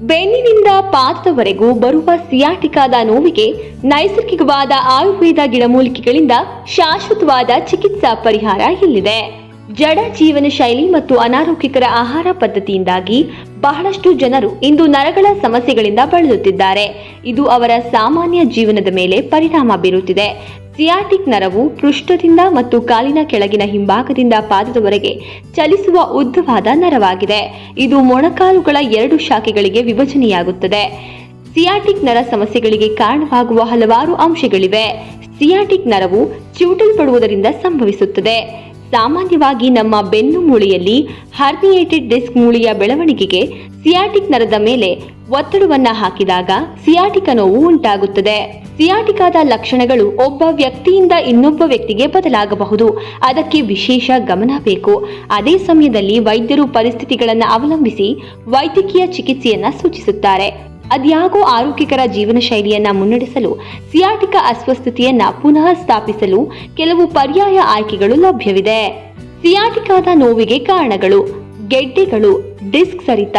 ಬೆನ್ನಿನಿಂದ ಪಾದದವರೆಗೂ ಬರುವ ಸಿಯಾಟಿಕಾದ ನೋವಿಗೆ ನೈಸರ್ಗಿಕವಾದ ಆಯುರ್ವೇದ ಗಿಡಮೂಲಿಕೆಗಳಿಂದ ಶಾಶ್ವತವಾದ ಚಿಕಿತ್ಸಾ ಪರಿಹಾರ ಇಲ್ಲಿದೆ. ಜಡ ಜೀವನ ಶೈಲಿ ಮತ್ತು ಅನಾರೋಗ್ಯಕರ ಆಹಾರ ಪದ್ಧತಿಯಿಂದಾಗಿ ಬಹಳಷ್ಟು ಜನರು ಇಂದು ನರಗಳ ಸಮಸ್ಯೆಗಳಿಂದ ಬಳಲುತ್ತಿದ್ದಾರೆ. ಇದು ಅವರ ಸಾಮಾನ್ಯ ಜೀವನದ ಮೇಲೆ ಪರಿಣಾಮ ಬೀರುತ್ತಿದೆ. ಸಿಯಾಟಿಕ್ ನರವು ಪೃಷ್ಠದಿಂದ ಮತ್ತು ಕಾಲಿನ ಕೆಳಗಿನ ಹಿಂಭಾಗದಿಂದ ಪಾದದವರೆಗೆ ಚಲಿಸುವ ಉದ್ದವಾದ ನರವಾಗಿದೆ. ಇದು ಮೊಣಕಾಲುಗಳ ಎರಡು ಶಾಖೆಗಳಿಗೆ ವಿಭಜನೆಯಾಗುತ್ತದೆ. ಸಿಯಾಟಿಕ್ ನರ ಸಮಸ್ಯೆಗಳಿಗೆ ಕಾರಣವಾಗುವ ಹಲವಾರು ಅಂಶಗಳಿವೆ. ಸಿಯಾಟಿಕ್ ನರವು ಚಿವುಟಲ್ಪಡುವುದರಿಂದ ಸಂಭವಿಸುತ್ತದೆ. ಸಾಮಾನ್ಯವಾಗಿ ನಮ್ಮ ಬೆನ್ನು ಮೂಳೆಯಲ್ಲಿ ಹರ್ನಿಯೇಟೆಡ್ ಡಿಸ್ಕ್ ಮೂಳೆಯ ಬೆಳವಣಿಗೆಗೆ ಸಿಯಾಟಿಕ್ ನರದ ಮೇಲೆ ಒತ್ತಡವನ್ನು ಹಾಕಿದಾಗ ಸಿಯಾಟಿಕ ನೋವು ಉಂಟಾಗುತ್ತದೆ. ಸಿಯಾಟಿಕಾದ ಲಕ್ಷಣಗಳು ಒಬ್ಬ ವ್ಯಕ್ತಿಯಿಂದ ಇನ್ನೊಬ್ಬ ವ್ಯಕ್ತಿಗೆ ಬದಲಾಗಬಹುದು. ಅದಕ್ಕೆ ವಿಶೇಷ ಗಮನ ಬೇಕು. ಅದೇ ಸಮಯದಲ್ಲಿ ವೈದ್ಯರು ಪರಿಸ್ಥಿತಿಗಳನ್ನು ಅವಲಂಬಿಸಿ ವೈದ್ಯಕೀಯ ಚಿಕಿತ್ಸೆಯನ್ನು ಸೂಚಿಸುತ್ತಾರೆ. ಅದ್ಯಾಗೋ ಆರೋಗ್ಯಕರ ಜೀವನ ಶೈಲಿಯನ್ನ ಮುನ್ನಡೆಸಲು ಸಿಯಾಟಿಕ ಅಸ್ವಸ್ಥತೆಯನ್ನ ಪುನಃ ಸ್ಥಾಪಿಸಲು ಕೆಲವು ಪರ್ಯಾಯ ಆಯ್ಕೆಗಳು ಲಭ್ಯವಿದೆ. ಸಿಯಾಟಿಕಾದ ನೋವಿಗೆ ಕಾರಣಗಳು ಗೆಡ್ಡೆಗಳು, ಡಿಸ್ಕ್ ಸರಿತ,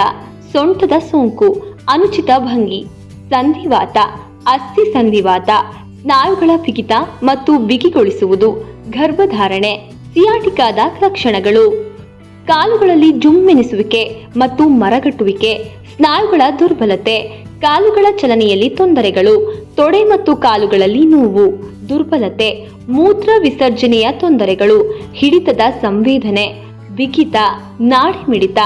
ಸೊಂಟದ ಸೋಂಕು, ಅನುಚಿತ ಭಂಗಿ, ಸಂಧಿವಾತ, ಅಸ್ಥಿ ಸಂಧಿವಾತ, ಸ್ನಾಯುಗಳ ಬಿಗಿತ ಮತ್ತು ಬಿಗಿಗೊಳಿಸುವುದು ಗರ್ಭಧಾರಣೆ, ಸಿಯಾಟಿಕಾದ ಲಕ್ಷಣಗಳು. ಕಾಲುಗಳಲ್ಲಿ ಜುಮ್ಮೆನಿಸುವಿಕೆ ಮತ್ತು ಮರಗಟ್ಟುವಿಕೆ ಸ್ನಾಯುಗಳ ದುರ್ಬಲತೆ, ಕಾಲುಗಳ ಚಲನೆಯಲ್ಲಿ ತೊಂದರೆಗಳು, ತೊಡೆ ಮತ್ತು ಕಾಲುಗಳಲ್ಲಿ ನೋವು, ದುರ್ಬಲತೆ, ಮೂತ್ರ ವಿಸರ್ಜನೆಯ ತೊಂದರೆಗಳು, ಹಿಡಿತದ ಸಂವೇದನೆ, ಬಿಗಿತ ನಾಡಿ ಮಿಡಿತ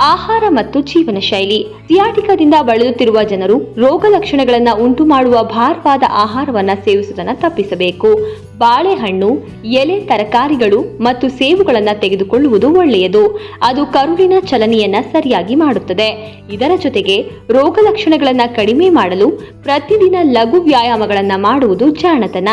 ಆಹಾರ ಮತ್ತು ಜೀವನ ಶೈಲಿ. ಸಿಯಾಟಿಕಾದಿಂದ ಬಳಲುತ್ತಿರುವ ಜನರು ರೋಗ ಲಕ್ಷಣಗಳನ್ನು ಉಂಟು ಮಾಡುವ ಭಾರವಾದ ಆಹಾರವನ್ನು ಸೇವಿಸುವುದನ್ನು ತಪ್ಪಿಸಬೇಕು. ಬಾಳೆಹಣ್ಣು, ಎಲೆ, ತರಕಾರಿಗಳು ಮತ್ತು ಸೇಬುಗಳನ್ನು ತೆಗೆದುಕೊಳ್ಳುವುದು ಒಳ್ಳೆಯದು. ಅದು ಕರುಳಿನ ಚಲನೆಯನ್ನು ಸರಿಯಾಗಿ ಮಾಡುತ್ತದೆ. ಇದರ ಜೊತೆಗೆ ರೋಗ ಲಕ್ಷಣಗಳನ್ನು ಕಡಿಮೆ ಮಾಡಲು ಪ್ರತಿದಿನ ಲಘು ವ್ಯಾಯಾಮಗಳನ್ನು ಮಾಡುವುದು ಜಾಣತನ.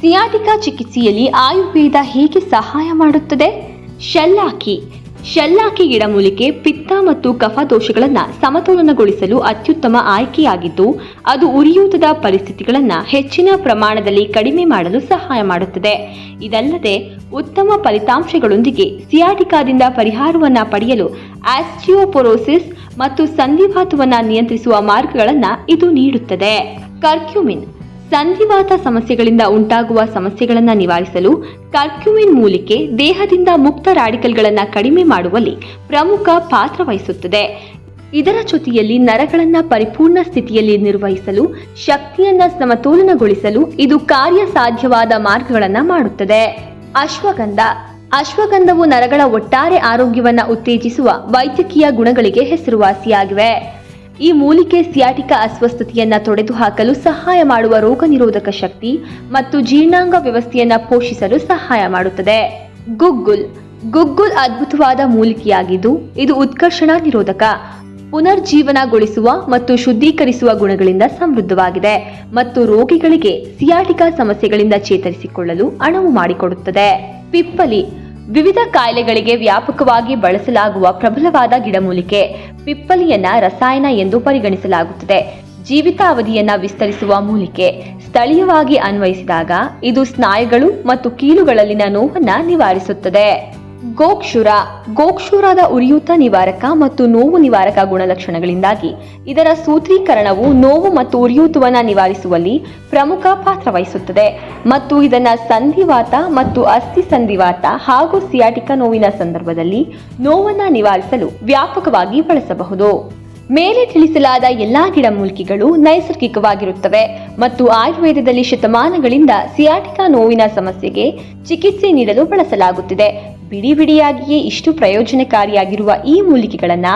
ಸಿಯಾಟಿಕಾ ಚಿಕಿತ್ಸೆಯಲ್ಲಿ ಆಯುರ್ವೇದ ಹೇಗೆ ಸಹಾಯ ಮಾಡುತ್ತದೆ? ಶಲ್ಲಾಕಿ ಶಲ್ಲಾಕಿ ಗಿಡಮೂಲಿಕೆ, ಪಿತ್ತ ಮತ್ತು ಕಫ ದೋಷಗಳನ್ನು ಸಮತೋಲನಗೊಳಿಸಲು ಅತ್ಯುತ್ತಮ ಆಯ್ಕೆಯಾಗಿದ್ದು, ಅದು ಉರಿಯೂತದ ಪರಿಸ್ಥಿತಿಗಳನ್ನು ಹೆಚ್ಚಿನ ಪ್ರಮಾಣದಲ್ಲಿ ಕಡಿಮೆ ಮಾಡಲು ಸಹಾಯ ಮಾಡುತ್ತದೆ. ಇದಲ್ಲದೆ, ಉತ್ತಮ ಫಲಿತಾಂಶಗಳೊಂದಿಗೆ ಸಿಯಾಟಿಕಾದಿಂದ ಪರಿಹಾರವನ್ನು ಪಡೆಯಲು ಆಸ್ಟಿಯೋಪೊರೋಸಿಸ್ ಮತ್ತು ಸಂಧಿವಾತವನ್ನು ನಿಯಂತ್ರಿಸುವ ಮಾರ್ಗಗಳನ್ನು ಇದು ನೀಡುತ್ತದೆ. ಕರ್ಕ್ಯುಮಿನ್ ಸಂಧಿವಾತ ಸಮಸ್ಯೆಗಳಿಂದ ಉಂಟಾಗುವ ಸಮಸ್ಯೆಗಳನ್ನು ನಿವಾರಿಸಲು ಕರ್ಕ್ಯುಮಿನ್ ಮೂಲಿಕೆ ದೇಹದಿಂದ ಮುಕ್ತ ರಾಡಿಕಲ್ಗಳನ್ನು ಕಡಿಮೆ ಮಾಡುವಲ್ಲಿ ಪ್ರಮುಖ ಪಾತ್ರ ವಹಿಸುತ್ತದೆ. ಇದರ ಜೊತೆಯಲ್ಲಿ ನರಗಳನ್ನು ಪರಿಪೂರ್ಣ ಸ್ಥಿತಿಯಲ್ಲಿ ನಿರ್ವಹಿಸಲು, ಶಕ್ತಿಯನ್ನು ಸಮತೋಲನಗೊಳಿಸಲು ಇದು ಕಾರ್ಯಸಾಧ್ಯವಾದ ಮಾರ್ಗಗಳನ್ನು ಮಾಡುತ್ತದೆ. ಅಶ್ವಗಂಧ. ಅಶ್ವಗಂಧವು ನರಗಳ ಒಟ್ಟಾರೆ ಆರೋಗ್ಯವನ್ನು ಉತ್ತೇಜಿಸುವ ವೈದ್ಯಕೀಯ ಗುಣಗಳಿಗೆ ಹೆಸರುವಾಸಿಯಾಗಿವೆ. ಈ ಮೂಲಿಕೆ ಸಿಯಾಟಿಕ ಅಸ್ವಸ್ಥತೆಯನ್ನ ತೊಡೆದುಹಾಕಲು ಸಹಾಯ ಮಾಡುವ ರೋಗ ನಿರೋಧಕ ಶಕ್ತಿ ಮತ್ತು ಜೀರ್ಣಾಂಗ ವ್ಯವಸ್ಥೆಯನ್ನ ಪೋಷಿಸಲು ಸಹಾಯ ಮಾಡುತ್ತದೆ. ಗುಗ್ಗುಲ್. ಗುಗ್ಗುಲ್ ಅದ್ಭುತವಾದ ಮೂಲಿಕೆಯಾಗಿದ್ದು, ಇದು ಉತ್ಕರ್ಷಣ ನಿರೋಧಕ, ಪುನರ್ಜೀವನಗೊಳಿಸುವ ಮತ್ತು ಶುದ್ಧೀಕರಿಸುವ ಗುಣಗಳಿಂದ ಸಮೃದ್ಧವಾಗಿದೆ ಮತ್ತು ರೋಗಿಗಳಿಗೆ ಸಿಯಾಟಿಕ ಸಮಸ್ಯೆಗಳಿಂದ ಚೇತರಿಸಿಕೊಳ್ಳಲು ಅಣವು ಮಾಡಿಕೊಡುತ್ತದೆ. ಪಿಪ್ಪಲಿ. ವಿವಿಧ ಕಾಯಿಲೆಗಳಿಗೆ ವ್ಯಾಪಕವಾಗಿ ಬಳಸಲಾಗುವ ಪ್ರಬಲವಾದ ಗಿಡಮೂಲಿಕೆ ಪಿಪ್ಪಲಿಯನ್ನ ರಸಾಯನ ಎಂದು ಪರಿಗಣಿಸಲಾಗುತ್ತದೆ. ಜೀವಿತಾವಧಿಯನ್ನ ವಿಸ್ತರಿಸುವ ಮೂಲಿಕೆ ಸ್ಥಳೀಯವಾಗಿ ಅನ್ವಯಿಸಿದಾಗ ಇದು ಸ್ನಾಯುಗಳು ಮತ್ತು ಕೀಲುಗಳಲ್ಲಿನ ನೋವನ್ನ ನಿವಾರಿಸುತ್ತದೆ. ಗೋಕ್ಷುರ, ಗೋಕ್ಷುರದ ಉರಿಯೂತ ನಿವಾರಕ ಮತ್ತು ನೋವು ನಿವಾರಕ ಗುಣಲಕ್ಷಣಗಳಿಂದಾಗಿ ಇದರ ಸೂತ್ರೀಕರಣವು ನೋವು ಮತ್ತು ಉರಿಯೂತವನ್ನು ನಿವಾರಿಸುವಲ್ಲಿ ಪ್ರಮುಖ ಪಾತ್ರ ವಹಿಸುತ್ತದೆ. ಮತ್ತು ಇದನ್ನು ಸಂಧಿವಾತ ಮತ್ತು ಅಸ್ಥಿ ಸಂಧಿವಾತ ಹಾಗೂ ಸಿಯಾಟಿಕ ನೋವಿನ ಸಂದರ್ಭದಲ್ಲಿ ನೋವನ್ನು ನಿವಾರಿಸಲು ವ್ಯಾಪಕವಾಗಿ ಬಳಸಬಹುದು. ಮೇಲೆ ತಿಳಿಸಲಾದ ಎಲ್ಲಾ ಗಿಡಮೂಲಿಕೆಗಳು ನೈಸರ್ಗಿಕವಾಗಿರುತ್ತವೆ ಮತ್ತು ಆಯುರ್ವೇದದಲ್ಲಿ ಶತಮಾನಗಳಿಂದ ಸಿಯಾಟಿಕಾ ನೋವಿನ ಸಮಸ್ಯೆಗೆ ಚಿಕಿತ್ಸೆ ನೀಡಲು ಬಳಸಲಾಗುತ್ತಿದೆ. ಬಿಡಿ ಬಿಡಿಯಾಗಿಯೇ ಇಷ್ಟು ಪ್ರಯೋಜನಕಾರಿಯಾಗಿರುವ ಈ ಮೂಲಿಕೆಗಳನ್ನ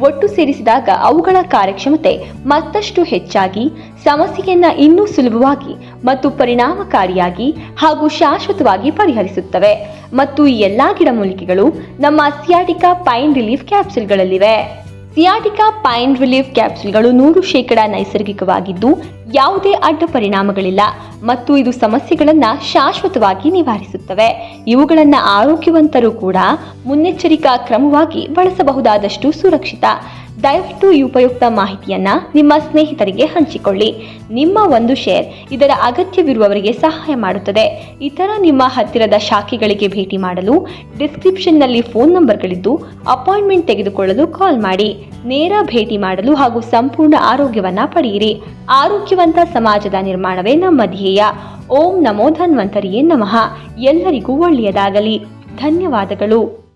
ಒಟ್ಟು ಸೇರಿಸಿದಾಗ ಅವುಗಳ ಕಾರ್ಯಕ್ಷಮತೆ ಮತ್ತಷ್ಟು ಹೆಚ್ಚಾಗಿ, ಸಮಸ್ಯೆಯನ್ನ ಇನ್ನೂ ಸುಲಭವಾಗಿ ಮತ್ತು ಪರಿಣಾಮಕಾರಿಯಾಗಿ ಹಾಗೂ ಶಾಶ್ವತವಾಗಿ ಪರಿಹರಿಸುತ್ತವೆ. ಮತ್ತು ಈ ಎಲ್ಲಾ ಗಿಡಮೂಲಿಕೆಗಳು ನಮ್ಮ ಸಿಯಾಟಿಕಾ ಪೈನ್ ರಿಲೀಫ್ ಕ್ಯಾಪ್ಸುಲ್ಗಳಲ್ಲಿವೆ. ಸಿಯಾಟಿಕಾ ಪೈನ್ ರಿಲೀಫ್ ಕ್ಯಾಪ್ಸುಲ್ಗಳು ನೂರು ಶೇಕಡ ನೈಸರ್ಗಿಕವಾಗಿದ್ದು ಯಾವುದೇ ಅಡ್ಡ ಪರಿಣಾಮಗಳಿಲ್ಲ ಮತ್ತು ಇದು ಸಮಸ್ಯೆಗಳನ್ನು ಶಾಶ್ವತವಾಗಿ ನಿವಾರಿಸುತ್ತವೆ. ಇವುಗಳನ್ನು ಆರೋಗ್ಯವಂತರು ಕೂಡ ಮುನ್ನೆಚ್ಚರಿಕಾ ಕ್ರಮವಾಗಿ ಬಳಸಬಹುದಾದಷ್ಟು ಸುರಕ್ಷಿತ. ದಯವಿಟ್ಟು ಈ ಉಪಯುಕ್ತ ಮಾಹಿತಿಯನ್ನ ನಿಮ್ಮ ಸ್ನೇಹಿತರಿಗೆ ಹಂಚಿಕೊಳ್ಳಿ. ನಿಮ್ಮ ಒಂದು ಶೇರ್ ಇದರ ಅಗತ್ಯವಿರುವವರಿಗೆ ಸಹಾಯ ಮಾಡುತ್ತದೆ. ಇತರ ನಿಮ್ಮ ಹತ್ತಿರದ ಶಾಖೆಗಳಿಗೆ ಭೇಟಿ ಮಾಡಲು ಡಿಸ್ಕ್ರಿಪ್ಷನ್ನಲ್ಲಿ ಫೋನ್ ನಂಬರ್ಗಳಿದ್ದು ಅಪಾಯಿಂಟ್ಮೆಂಟ್ ತೆಗೆದುಕೊಳ್ಳಲು ಕಾಲ್ ಮಾಡಿ. ನೇರ ಭೇಟಿ ಮಾಡಲು ಹಾಗೂ ಸಂಪೂರ್ಣ ಆರೋಗ್ಯವನ್ನ ಪಡೆಯಿರಿ. ಆರೋಗ್ಯವಂತ ಸಮಾಜದ ನಿರ್ಮಾಣವೇ ನಮ್ಮ ಧ್ಯೇಯ. ಓಂ ನಮೋ ಧನ್ವಂತರಿಯೇ ನಮಃ. ಎಲ್ಲರಿಗೂ ಒಳ್ಳೆಯದಾಗಲಿ. ಧನ್ಯವಾದಗಳು.